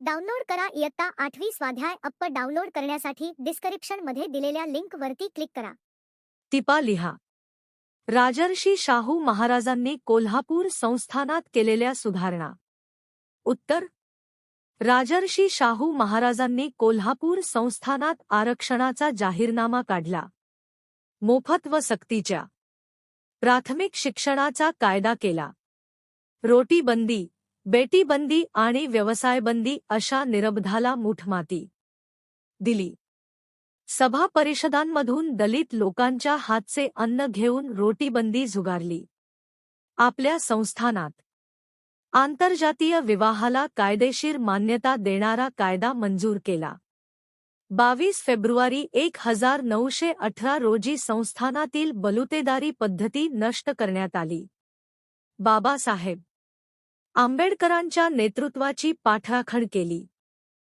Download करा इयत्ता आठवी स्वाध्याय अप्प डाउनलोड करण्यासाठी डिस्क्रिप्शनमध्ये दिलेल्या लिंक वरती क्लिक करा. टिपा लिहा. राजर्षी शाहू महाराजांनी कोल्हापूर संस्थानात केलेल्या सुधारणा. उत्तर. राजर्षी शाहू महाराजांनी कोल्हापूर संस्थानात आरक्षणाचा जाहीरनामा काढला. मोफत व सक्तीच्या. प्राथमिक शिक्षणाचा कायदा केला. रोटीबंदी. बेटीबंदी आणि व्यवसायबंदी अशा निरबधाला मुठमाती. दिली. सभा परिषदांमधून दलित लोकांच्या हातचे अन्न घेऊन रोटीबंदी झुगारली. आपल्या संस्थानात. आंतरजातीय विवाहाला कायदेशीर मान्यता देणारा कायदा मंजूर केला. बावीस फेब्रुवारी एक हजार नऊशे अठरा रोजी संस्थानातील बलुतेदारी पद्धती नष्ट करण्यात आली. बाबासाहेब. आंबेडकरांच्या नेतृत्वाची पाठराखण केली.